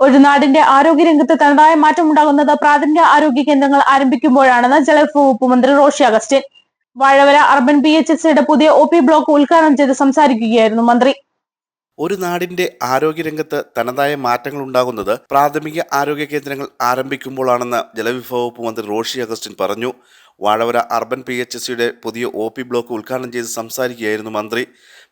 ഒരു നാടിന്റെ ആരോഗ്യരംഗത്ത് തനതായ മാറ്റം ഉണ്ടാകുന്നത് പ്രാഥമിക ആരോഗ്യ കേന്ദ്രങ്ങൾ ആരംഭിക്കുമ്പോഴാണെന്ന് ജലവകുപ്പ് മന്ത്രി Roshy Augustine. Vazhavara urban P H S പുതിയ ഒ പി ബ്ലോക്ക് ഉദ്ഘാടനം ചെയ്ത് സംസാരിക്കുകയായിരുന്നു മന്ത്രി. ഒരു നാടിന്റെ ആരോഗ്യരംഗത്ത് തനതായ മാറ്റങ്ങൾ ഉണ്ടാകുന്നത് പ്രാഥമിക ആരോഗ്യ കേന്ദ്രങ്ങൾ ആരംഭിക്കുമ്പോഴാണെന്ന് ജലവിഭവ വകുപ്പ് മന്ത്രി റോഷി അഗസ്റ്റിൻ പറഞ്ഞു. Vazhavara urban P H S സിയുടെ പുതിയ ഒ പി ബ്ലോക്ക് ഉദ്ഘാടനം ചെയ്ത് സംസാരിക്കുകയായിരുന്നു മന്ത്രി.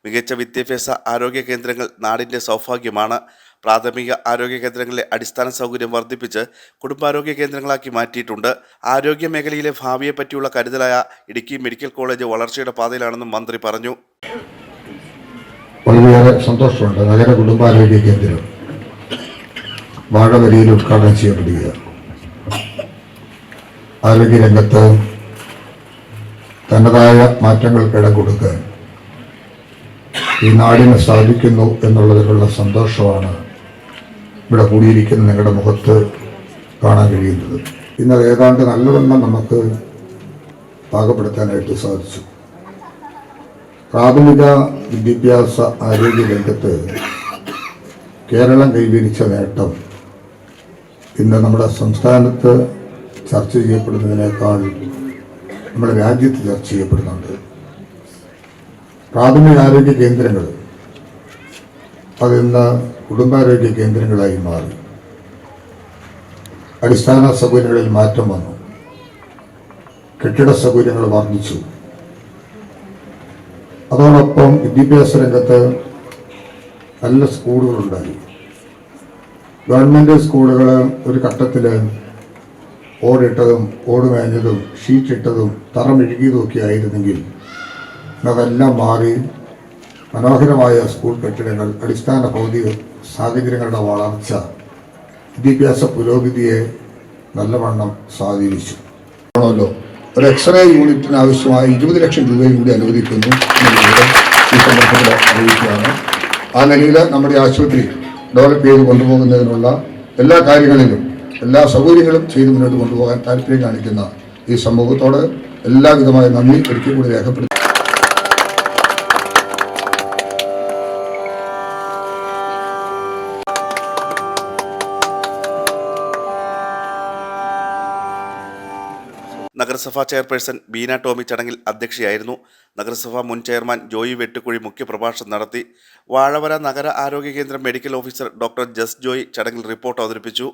മികച്ച വിദ്യാഭ്യാസ ആരോഗ്യ കേന്ദ്രങ്ങൾ നാടിന്റെ സൗഭാഗ്യമാണ്. പ്രാഥമിക ആരോഗ്യ കേന്ദ്രങ്ങളിലെ അടിസ്ഥാന സൗകര്യം വർദ്ധിപ്പിച്ച് കുടുംബാരോഗ്യ കേന്ദ്രങ്ങളാക്കി മാറ്റിയിട്ടുണ്ട്. ആരോഗ്യ മേഖലയിലെ ഭാവിയെ പറ്റിയുള്ള കരുതലായ ഇടുക്കി മെഡിക്കൽ കോളേജ് വളർച്ചയുടെ പാതയിലാണെന്നും മന്ത്രി പറഞ്ഞു. സന്തോഷമുണ്ട്. നഗര കുടുംബാരോഗ്യ കേന്ദ്രം വാഴവരിയിൽ ഉദ്ഘാടനം ചെയ്യപ്പെടുകയാണ് ആരോഗ്യരംഗത്ത് തനതായ മാറ്റങ്ങൾക്ക് ഇടം കൊടുക്കാൻ ഈ നാടിന് സാധിക്കുന്നു എന്നുള്ളതിലുള്ള സന്തോഷമാണ് ഇവിടെ കൂടിയിരിക്കുന്ന നിങ്ങളുടെ മുഖത്ത് കാണാൻ കഴിയുന്നത്. ഇന്നലെ ഏതാണ്ട് നല്ലവണ്ണം നമുക്ക് പാകപ്പെടുത്താനായിട്ട് സാധിച്ചു. പ്രാഥമിക വിദ്യാഭ്യാസ ആരോഗ്യ രംഗത്ത് കേരളം കൈവരിച്ച നേട്ടം ഇന്ന് നമ്മുടെ സംസ്ഥാനത്ത് ചർച്ച ചെയ്യപ്പെടുന്നതിനേക്കാൾ നമ്മുടെ രാജ്യത്ത് ചർച്ച ചെയ്യപ്പെടുന്നുണ്ട്. പ്രാഥമിക ആരോഗ്യ കേന്ദ്രങ്ങൾ അതിന്ന് കുടുംബാരോഗ്യ കേന്ദ്രങ്ങളായി മാറി. അടിസ്ഥാന സൗകര്യങ്ങളിൽ മാറ്റം വന്നു. കെട്ടിട സൗകര്യങ്ങൾ വർദ്ധിച്ചു. അതോടൊപ്പം വിദ്യാഭ്യാസ രംഗത്ത് നല്ല സ്കൂളുകളുണ്ടായി. ഗവൺമെന്റ് സ്കൂളുകൾ ഒരു ഘട്ടത്തിൽ ഓടിട്ടതും ഓടുമേഞ്ഞതും ഷീറ്റിട്ടതും തറമെഴുകിയതും ഒക്കെ ആയിരുന്നെങ്കിൽ അതെല്ലാം മാറി മനോഹരമായ സ്കൂൾ കെട്ടിടങ്ങൾ അടിസ്ഥാന ഭൗതിക സാഹചര്യങ്ങളുടെ വളർച്ച വിദ്യാഭ്യാസ പുരോഗതിയെ നല്ലവണ്ണം സ്വാധീനിച്ചു. ആണല്ലോ. ഒരു എക്സ്റേ യൂണിറ്റിന് ആവശ്യമായ ഇരുപത് ലക്ഷം രൂപയും കൂടി അനുവദിക്കുന്നു ഈ സന്ദർഭത്തിൽ അറിയിക്കുകയാണ്. ആ നിലയിൽ നമ്മുടെ ആശുപത്രി ഡെവലപ്പ് ചെയ്ത് കൊണ്ടുപോകുന്നതിനുള്ള എല്ലാ കാര്യങ്ങളിലും എല്ലാ സൗകര്യങ്ങളും ചെയ്ത് മുന്നോട്ട് കൊണ്ടുപോകാൻ താല്പര്യം കാണിക്കുന്ന ഈ സമൂഹത്തോട് എല്ലാവിധമായ നന്ദി. ഒരിക്കൽ കൂടി രേഖപ്പെടുത്തി നഗരസഭാ ചെയർപേഴ്സൺ ബീന ടോമി ചടങ്ങിൽ അധ്യക്ഷയായിരുന്നു. നഗരസഭാ മുൻ ചെയർമാൻ ജോയി വെട്ടുകുഴി മുഖ്യപ്രഭാഷണം നടത്തി. വാഴവര നഗര ആരോഗ്യ കേന്ദ്രം മെഡിക്കൽ ഓഫീസർ ഡോക്ടർ ജസ് ജോയി ചടങ്ങിൽ റിപ്പോർട്ട് അവതരിപ്പിച്ചു.